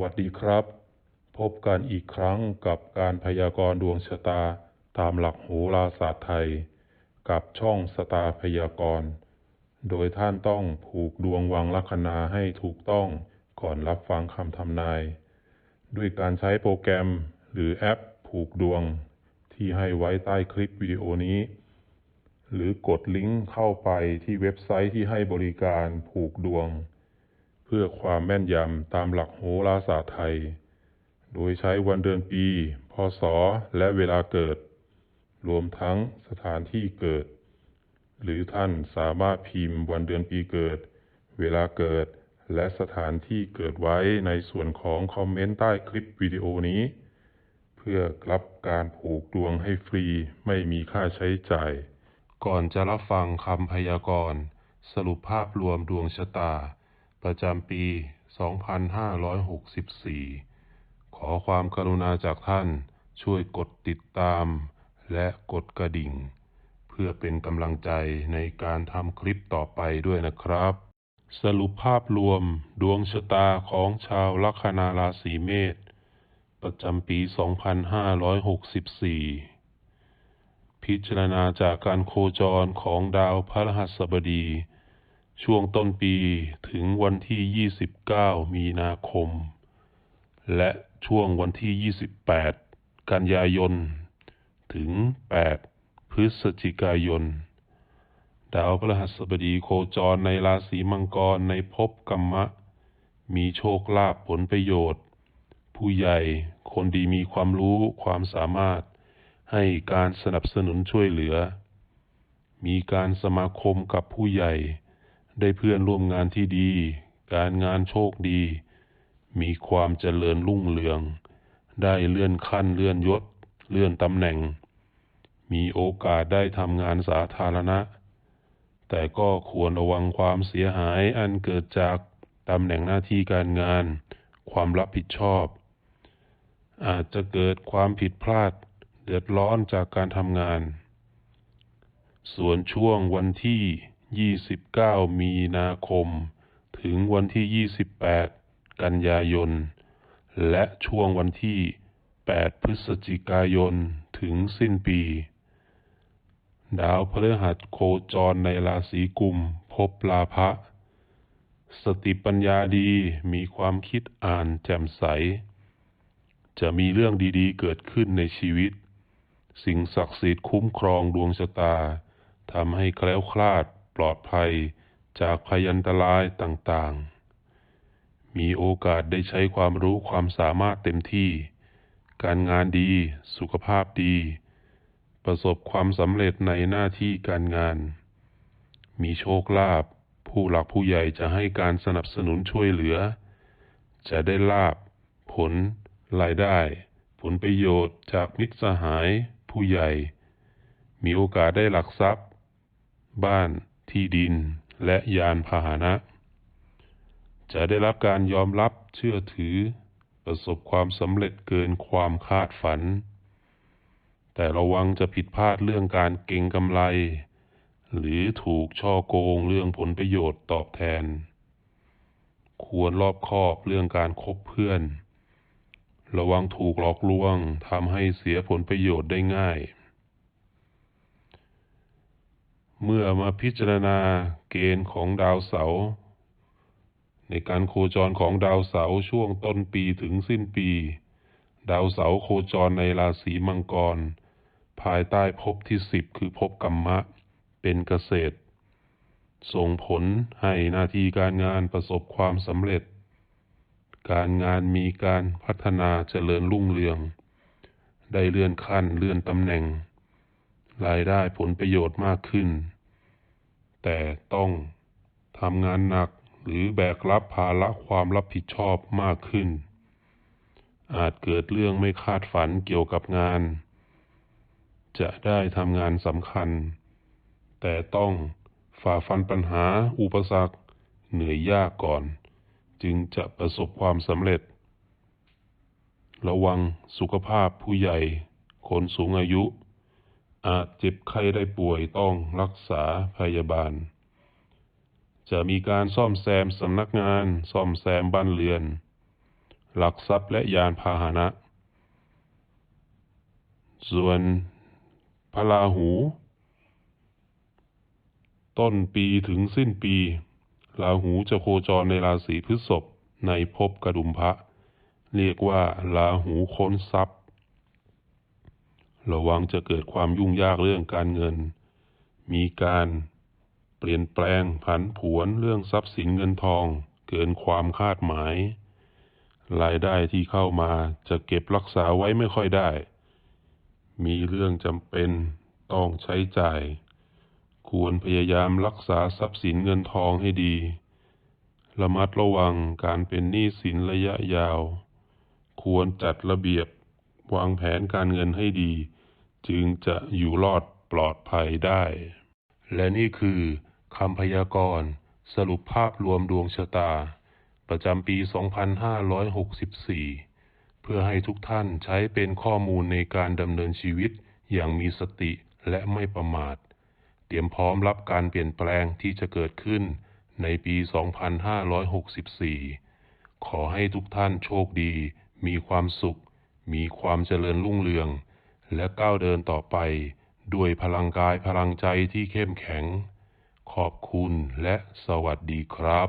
วัสดีครับ พบกันอีกครั้งกับการพยากรณ์ดวงชะตาตามหลักโหราศาสตร์ไทย กับช่องสตาร์พยากรณ์ โดยท่านต้องผูกดวงวังลัคนาให้ถูกต้องก่อนรับฟังคำทำนาย ด้วยการใช้โปรแกรมหรือแอปผูกดวง ที่ให้ไว้ใต้คลิปวิดีโอนี้ หรือกดลิงก์เข้าไปที่เว็บไซต์ที่ให้บริการผูกดวง พื่อความแม่นยำตามหลักโหราศาสตร์ไทย โดยใช้วันเดือนปี พศ และเวลาเกิด รวมทั้งสถานที่เกิด หรือท่านสามารถพิมพ์วันเดือนปีเกิด เวลาเกิด และสถานที่เกิดไว้ในส่วนของคอมเมนต์ใต้คลิปวิดีโอนี้ เพื่อรับการผูกดวงให้ฟรีไม่มีค่าใช้จ่าย ก่อนจะรับฟังคำพยากรณ์ สรุปภาพรวมดวงชะตา ประจำปี 2564 ขอความกรุณาจากท่านช่วยกดติดตามและกดกระดิ่ง เพื่อเป็นกำลังใจในการทำคลิปต่อไปด้วยนะครับ สรุปภาพรวมดวงชะตาของชาวลัคนาราศีเมษประจำปี 2564 พิจารณาจากการโคจรของดาวพฤหัสบดี ช่วงต้นปีถึงวันที่ 29 มีนาคม และช่วงวันที่ 28 กันยายน ถึง 8 พฤศจิกายน ดาวพฤหัสบดีโคจรในราศีมังกรในภพกรรมะ มีโชคลาภผลประโยชน์ ผู้ใหญ่คนดีมีความรู้ความสามารถ ให้การสนับสนุนช่วยเหลือ มีการสมาคมกับผู้ใหญ่ ได้เพื่อนร่วมงานที่ดี การงานโชคดี มีความเจริญรุ่งเรือง ได้เลื่อนขั้นเลื่อนยศ เลื่อนตำแหน่ง มีโอกาสได้ทำงานสาธารณะ แต่ก็ควรระวังความเสียหายอันเกิดจากตำแหน่งหน้าที่การงาน ความรับผิดชอบ อาจจะเกิดความผิดพลาด เดือดร้อนจากการทำงาน ส่วนช่วงวันที่ 29 มีนาคม ถึงวันที่ 28 กันยายน และช่วงวันที่ 8 พฤศจิกายน ถึงสิ้นปี ดาวพฤหัสโคจรในราศีกุมภพลาภะสติปัญญาดีมีความคิดอ่านแจ่มใส จะมีเรื่องดีๆ เกิดขึ้นในชีวิต สิ่งศักดิ์สิทธิ์คุ้มครองดวงชะตาทำให้แคล้วคลาด ปลอดภัยจากพยันตรายต่างๆ มีโอกาสได้ใช้ความรู้ความสามารถเต็มที่ การงานดี สุขภาพดี ประสบความสำเร็จในหน้าที่การงาน มีโชคลาภ ผู้หลักผู้ใหญ่จะให้การสนับสนุนช่วยเหลือ จะได้ลาบ ผล รายได้ ผลประโยชน์จากมิตรสหาย ผู้ใหญ่ มีโอกาสได้หลักทรัพย์ บ้าน ที่ดิน และยานพาหนะ จะได้รับการยอมรับเชื่อถือ ประสบความสำเร็จเกินความคาดฝัน แต่ระวังจะผิดพลาดเรื่องการเก็งกำไร หรือถูกช่อโกงเรื่องผลประโยชน์ตอบแทน ควรรอบคอบเรื่องการคบเพื่อน ระวังถูกหลอกลวงทำให้เสียผลประโยชน์ได้ง่าย เมื่อมาพิจารณาเกณฑ์ของดาวเสาร์ในการโคจรของดาวเสาร์ช่วงต้นปีถึงสิ้นปี ดาวเสาร์โคจรในราศีมังกร ภายใต้ภพที่สิบคือภพกรรมะ เป็นเกษตร ส่งผลให้หน้าที่การงานประสบความสำเร็จ การงานมีการพัฒนาเจริญรุ่งเรือง ได้เลื่อนขั้นเลื่อนตำแหน่ง รายได้ผลประโยชน์มากขึ้น แต่ต้องทำงานหนักหรือแบกรับภาระความรับผิดชอบมากขึ้น อาจเกิดเรื่องไม่คาดฝันเกี่ยวกับงาน จะได้ทำงานสำคัญ แต่ต้องฝ่าฟันปัญหาอุปสรรคเหนื่อยยากก่อน จึงจะประสบความสำเร็จ ระวังสุขภาพผู้ใหญ่ คนสูงอายุ อาจเจ็บไข้ได้ป่วยต้องรักษาพยาบาล จะมีการซ่อมแซมสำนักงาน ซ่อมแซมบ้านเรือน หลักทรัพย์และยานพาหนะ ส่วนพระราหู ต้นปีถึงสิ้นปีราหูจะโคจรในราศีพฤษภในภพกระดุมพระ เรียกว่าราหูค้นทรัพย์ ระวังจะเกิดความยุ่งยากเรื่องการเงิน มีการเปลี่ยนแปลงผันผวนเรื่องทรัพย์สินเงินทอง เกินความคาดหมาย รายได้ที่เข้ามาจะเก็บรักษาไว้ไม่ค่อยได้ มีเรื่องจำเป็นต้องใช้จ่าย ควรพยายามรักษาทรัพย์สินเงินทองให้ดี ระมัดระวังการเป็นหนี้สินระยะยาว ควรจัดระเบียบ วางแผนการเงินให้ดี จึงจะอยู่รอดปลอดภัยได้ และนี่คือคำพยากรณ์สรุปภาพรวมดวงชะตา ประจำปี 2564 เพื่อให้ทุกท่านใช้เป็นข้อมูลในการดำเนินชีวิตอย่างมีสติและไม่ประมาท เตรียมพร้อมรับการเปลี่ยนแปลงที่จะเกิดขึ้นในปี 2564 ขอให้ทุกท่านโชคดี มีความสุข มีความเจริญรุ่งเรือง และก้าวเดินต่อไป ด้วยพลังกายพลังใจที่เข้มแข็ง ขอบคุณและสวัสดีครับ